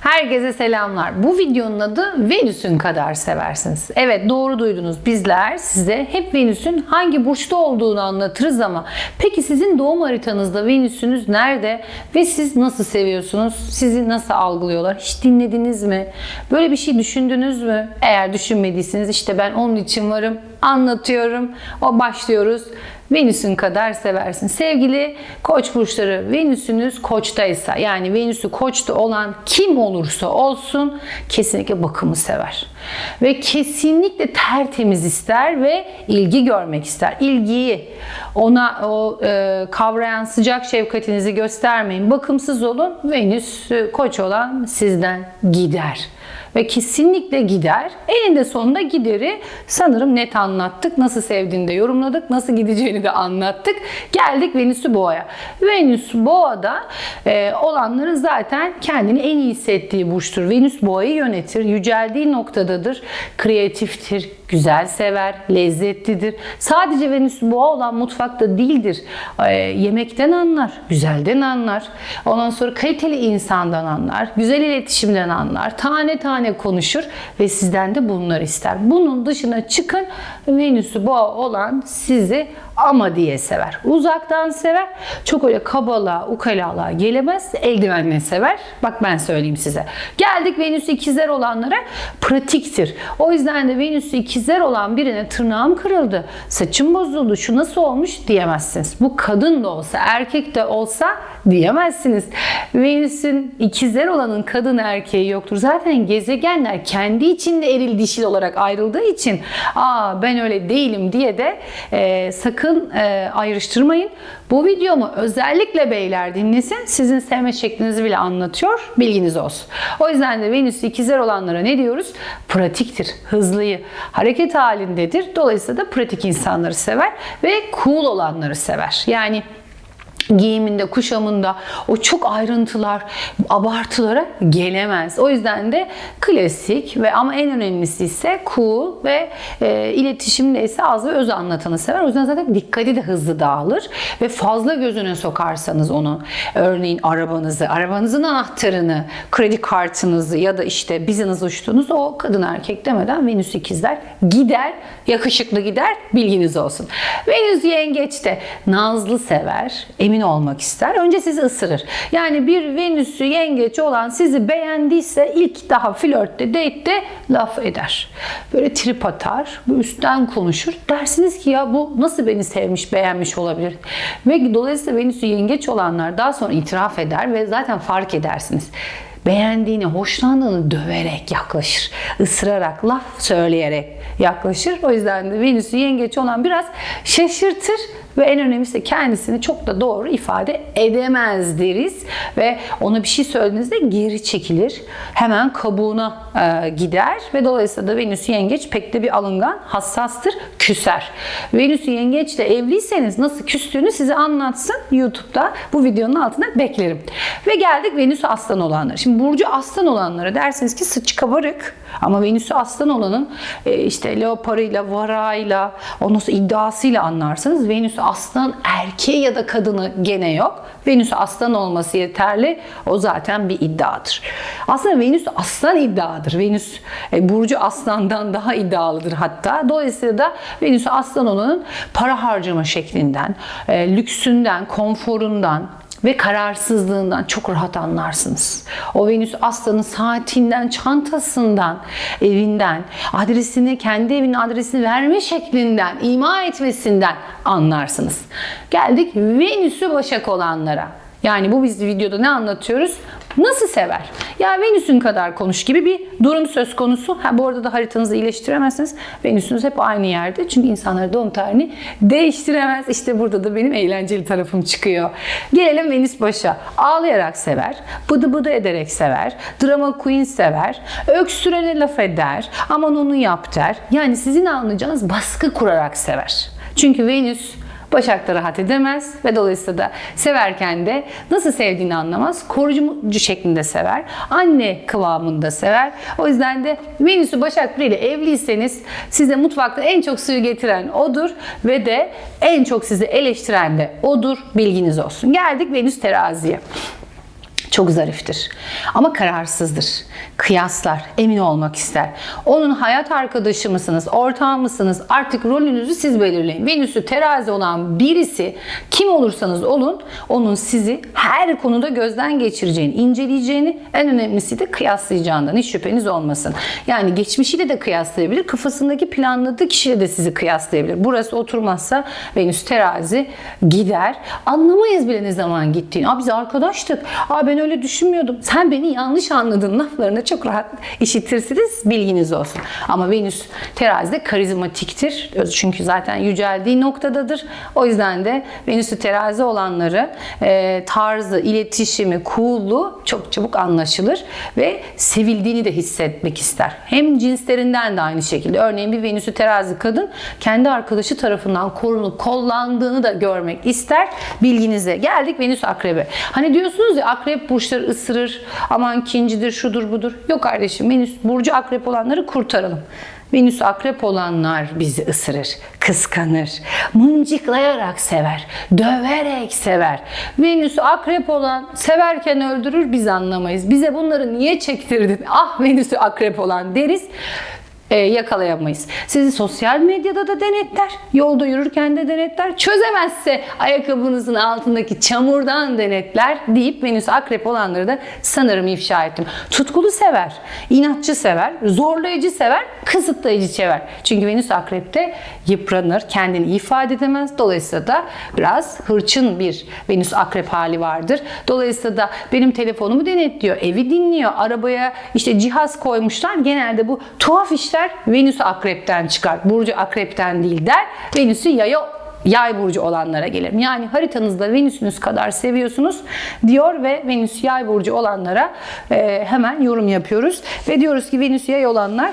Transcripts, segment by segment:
Herkese selamlar. Bu videonun adı Venüs'ün kadar seversiniz. Evet doğru duydunuz. Bizler size hep Venüs'ün hangi burçta olduğunu anlatırız ama peki sizin doğum haritanızda Venüs'ünüz nerede ve siz nasıl seviyorsunuz? Sizi nasıl algılıyorlar? Hiç dinlediniz mi? Böyle bir şey düşündünüz mü? Eğer düşünmediyseniz işte ben onun için varım. Anlatıyorum. O başlıyoruz. Venüs'ün kadar seversin. Sevgili koç burçları Venüs'ünüz koçtaysa yani Venüs'ü koçta olan kim olursa olsun kesinlikle bakımı sever. Ve kesinlikle tertemiz ister ve ilgi görmek ister. İlgiyi ona o e, kavrayan sıcak şefkatinizi göstermeyin. Bakımsız olun. Venüs e, koç olan sizden gider ve kesinlikle gider. Eninde sonunda gideri sanırım net anlattık. Nasıl sevdiğini de yorumladık. Nasıl gideceğini de anlattık. Geldik Venüs'ü Boğa'ya. Venüs Boğa'da e, olanların zaten kendini en iyi hissettiği burçtur. Venüs Boğa'yı yönetir. Yüceldiği noktadadır. Kreatiftir, güzel sever, lezzetlidir. Sadece Venüs Boğa olan mutfakta değildir. E, yemekten anlar, güzelden anlar. Ondan sonra kaliteli insandan anlar, güzel iletişimden anlar. Tane tane konuşur ve sizden de bunları ister. Bunun dışına çıkın Venüs'ü boğa olan sizi ama diye sever. Uzaktan sever. Çok öyle kabala, ukalalığa gelemez. Eldivenle sever. Bak ben söyleyeyim size. Geldik Venüs ikizler olanlara pratiktir. O yüzden de Venüs ikizler olan birine tırnağım kırıldı, saçım bozuldu, şu nasıl olmuş diyemezsiniz. Bu kadın da olsa, erkek de olsa diyemezsiniz. Venüs'ün ikizler olanın kadın erkeği yoktur. Zaten gezegenler kendi içinde eril dişil olarak ayrıldığı için aa ben öyle değilim diye de e, sakın e, ayrıştırmayın. Bu videomu özellikle beyler dinlesin. Sizin sevme şeklinizi bile anlatıyor. Bilginiz olsun. O yüzden de Venüs ikizler olanlara ne diyoruz? Pratiktir, hızlıyı, hareket halindedir. Dolayısıyla da pratik insanları sever ve cool olanları sever. Yani giyiminde, kuşamında o çok ayrıntılar, abartılara gelemez. O yüzden de klasik ve ama en önemlisi ise cool ve e, iletişimde ise az ve öz anlatanı sever. O yüzden zaten dikkati de hızlı dağılır ve fazla gözüne sokarsanız onu örneğin arabanızı, arabanızın anahtarını, kredi kartınızı ya da işte biziniz uçtuğunuz o kadın erkek demeden Venüs ikizler gider, yakışıklı gider bilginiz olsun. Venüs yengeçte nazlı sever, emin olmak ister. Önce sizi ısırır. Yani bir Venüs'ü yengeç olan sizi beğendiyse ilk daha flörtte, date'te laf eder. Böyle trip atar, bu üstten konuşur. Dersiniz ki ya bu nasıl beni sevmiş, beğenmiş olabilir? Ve dolayısıyla Venüs'ü yengeç olanlar daha sonra itiraf eder ve zaten fark edersiniz beğendiğini, hoşlandığını döverek yaklaşır. Isırarak, laf söyleyerek yaklaşır. O yüzden de Venüs'ü yengeç olan biraz şaşırtır ve en önemlisi kendisini çok da doğru ifade edemez deriz. Ve ona bir şey söylediğinizde geri çekilir. Hemen kabuğuna e, gider ve dolayısıyla da Venüs yengeç pek de bir alıngan, hassastır, küser. Venüs yengeçle evliyseniz nasıl küstüğünü size anlatsın YouTube'da. Bu videonun altına beklerim. Ve geldik Venüs aslan olanlara. Şimdi Burcu aslan olanlara dersiniz ki sıçı kabarık ama Venüs'ü aslan olanın e, işte leoparıyla, varayla, sonra iddiasıyla anlarsınız. Venüs aslan erkeği ya da kadını gene yok. Venüs aslan olması yeterli. O zaten bir iddiadır. Aslında Venüs aslan iddiadır. Venüs e, Burcu aslandan daha iddialıdır hatta. Dolayısıyla da Venüs aslan olanın para harcama şeklinden, e, lüksünden, konforundan, ve kararsızlığından çok rahat anlarsınız. O Venüs aslanın saatinden, çantasından, evinden, adresini, kendi evinin adresini verme şeklinden, ima etmesinden anlarsınız. Geldik Venüs'ü başak olanlara. Yani bu biz videoda ne anlatıyoruz? Nasıl sever? Ya Venüs'ün kadar konuş gibi bir durum söz konusu. Ha, bu arada da haritanızı iyileştiremezsiniz. Venüs'ünüz hep aynı yerde. Çünkü insanlar doğum tarihini değiştiremez. İşte burada da benim eğlenceli tarafım çıkıyor. Gelelim Venüs başa. Ağlayarak sever. Bıdı bıdı ederek sever. Drama queen sever. Öksürene laf eder. Aman onu yap der. Yani sizin anlayacağınız baskı kurarak sever. Çünkü Venüs Başak'ta rahat edemez ve dolayısıyla da severken de nasıl sevdiğini anlamaz. Korucu şeklinde sever. Anne kıvamında sever. O yüzden de Venüs'ü Başak biriyle evliyseniz size mutfakta en çok suyu getiren odur ve de en çok sizi eleştiren de odur. Bilginiz olsun. Geldik Venüs teraziye. Çok zariftir. Ama kararsızdır. Kıyaslar, emin olmak ister. Onun hayat arkadaşı mısınız, ortağı mısınız? Artık rolünüzü siz belirleyin. Venüs'ü terazi olan birisi kim olursanız olun, onun sizi her konuda gözden geçireceğini, inceleyeceğini, en önemlisi de kıyaslayacağından hiç şüpheniz olmasın. Yani geçmişiyle de kıyaslayabilir, kafasındaki planladığı kişiyle de sizi kıyaslayabilir. Burası oturmazsa Venüs terazi gider. Anlamayız bile ne zaman gittiğini. Aa biz arkadaştık. Aa ben öyle düşünmüyordum. Sen beni yanlış anladın laflarını çok rahat işitirsiniz. Bilginiz olsun. Ama Venüs terazide karizmatiktir. Çünkü zaten yüceldiği noktadadır. O yüzden de Venüs'ü terazi olanları e, tarzı, iletişimi, cool'luğu çok çabuk anlaşılır ve sevildiğini de hissetmek ister. Hem cinslerinden de aynı şekilde. Örneğin bir Venüs'ü terazi kadın kendi arkadaşı tarafından korunup kollandığını da görmek ister. Bilginize. Geldik Venüs akrebe. Hani diyorsunuz ya akrep burçları ısırır. Aman kincidir, şudur budur. Yok kardeşim Venüs burcu akrep olanları kurtaralım. Venüs akrep olanlar bizi ısırır, kıskanır, mıncıklayarak sever, döverek sever. Venüs akrep olan severken öldürür biz anlamayız. Bize bunları niye çektirdin? Ah Venüs'ü akrep olan deriz e, yakalayamayız. Sizi sosyal medyada da denetler, yolda yürürken de denetler, çözemezse ayakkabınızın altındaki çamurdan denetler deyip Venüs akrep olanları da sanırım ifşa ettim. Tutkulu sever, inatçı sever, zorlayıcı sever, kısıtlayıcı sever. Çünkü Venüs akrepte yıpranır, kendini ifade edemez. Dolayısıyla da biraz hırçın bir Venüs akrep hali vardır. Dolayısıyla da benim telefonumu denetliyor, evi dinliyor, arabaya işte cihaz koymuşlar. Genelde bu tuhaf işler Venüs akrepten çıkar. Burcu akrepten değil der. Venüs'ü yaya yay burcu olanlara gelirim. Yani haritanızda Venüs'ünüz kadar seviyorsunuz diyor ve Venüs yay burcu olanlara e, hemen yorum yapıyoruz. Ve diyoruz ki Venüs yay olanlar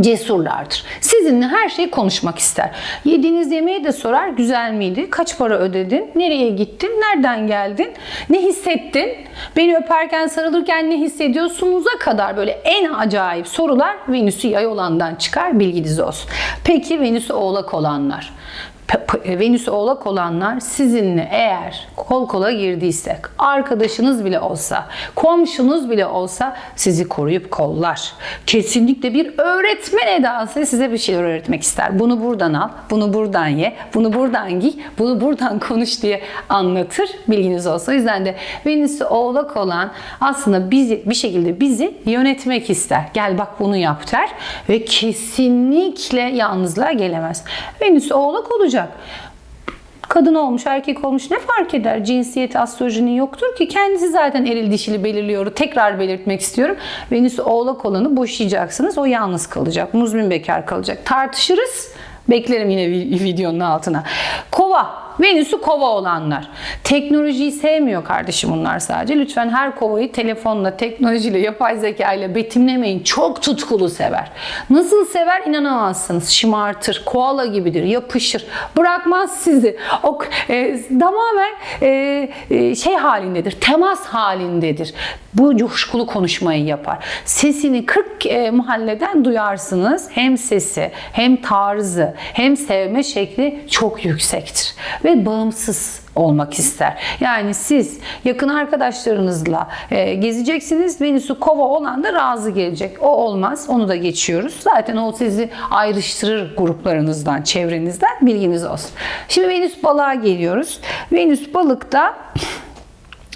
cesurlardır. Sizinle her şeyi konuşmak ister. Yediğiniz yemeği de sorar. Güzel miydi? Kaç para ödedin? Nereye gittin? Nereden geldin? Ne hissettin? Beni öperken, sarılırken ne hissediyorsunuza kadar böyle en acayip sorular Venüs'ü yay olandan çıkar. Bilginiz olsun. Peki Venüs'ü oğlak olanlar. Venüs oğlak olanlar sizinle eğer kol kola girdiysek, arkadaşınız bile olsa, komşunuz bile olsa sizi koruyup kollar. Kesinlikle bir öğretmen edası size bir şeyler öğretmek ister. Bunu buradan al, bunu buradan ye, bunu buradan giy, bunu buradan konuş diye anlatır. Bilginiz olsun. O yüzden de Venüs oğlak olan aslında bizi bir şekilde bizi yönetmek ister. Gel bak bunu yap der ve kesinlikle yalnızlığa gelemez. Venüs oğlak olacak olacak. Kadın olmuş, erkek olmuş ne fark eder? Cinsiyeti astrolojinin yoktur ki. Kendisi zaten eril dişili belirliyor. Tekrar belirtmek istiyorum. Venüs oğlak olanı boşayacaksınız. O yalnız kalacak. Muzmin bekar kalacak. Tartışırız. Beklerim yine videonun altına. Kova. Venüs'ü kova olanlar. Teknolojiyi sevmiyor kardeşim bunlar sadece. Lütfen her kovayı telefonla, teknolojiyle, yapay zeka ile betimlemeyin. Çok tutkulu sever. Nasıl sever inanamazsınız. Şımartır, koala gibidir, yapışır. Bırakmaz sizi. O e, tamamen e, e, şey halindedir, temas halindedir. Bu coşkulu konuşmayı yapar. Sesini 40 e, mahalleden duyarsınız. Hem sesi, hem tarzı, hem sevme şekli çok yüksektir ve bağımsız olmak ister. Yani siz yakın arkadaşlarınızla e, gezeceksiniz. Venüs'ü kova olan da razı gelecek. O olmaz. Onu da geçiyoruz. Zaten o sizi ayrıştırır gruplarınızdan, çevrenizden. Bilginiz olsun. Şimdi Venüs balığa geliyoruz. Venüs balıkta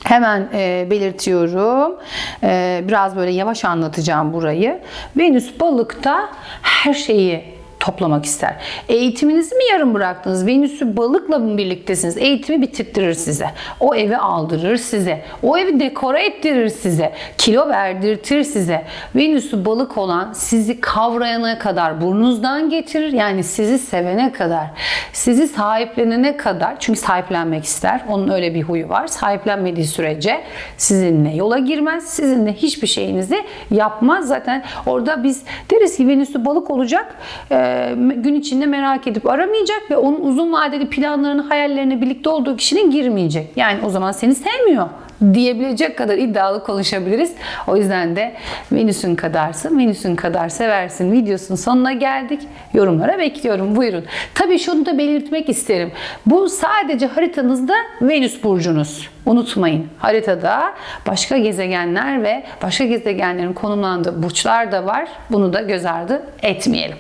Hemen e, belirtiyorum. E, biraz böyle yavaş anlatacağım burayı. Venüs balıkta her şeyi toplamak ister. Eğitiminizi mi yarım bıraktınız? Venüs'ü balıkla mı birliktesiniz? Eğitimi bitirttirir size. O evi aldırır size. O evi dekore ettirir size. Kilo verdirtir size. Venüs'ü balık olan sizi kavrayana kadar burnunuzdan getirir. Yani sizi sevene kadar. Sizi sahiplenene kadar. Çünkü sahiplenmek ister. Onun öyle bir huyu var. Sahiplenmediği sürece sizinle yola girmez. Sizinle hiçbir şeyinizi yapmaz. Zaten orada biz deriz ki Venüs'ü balık olacak. Ee, gün içinde merak edip aramayacak ve onun uzun vadeli planlarını, hayallerine birlikte olduğu kişinin girmeyecek. Yani o zaman seni sevmiyor diyebilecek kadar iddialı konuşabiliriz. O yüzden de Venüs'ün kadarsın, Venüs'ün kadar seversin videosunun sonuna geldik. Yorumlara bekliyorum. Buyurun. Tabii şunu da belirtmek isterim. Bu sadece haritanızda Venüs burcunuz. Unutmayın. Haritada başka gezegenler ve başka gezegenlerin konumlandığı burçlar da var. Bunu da göz ardı etmeyelim.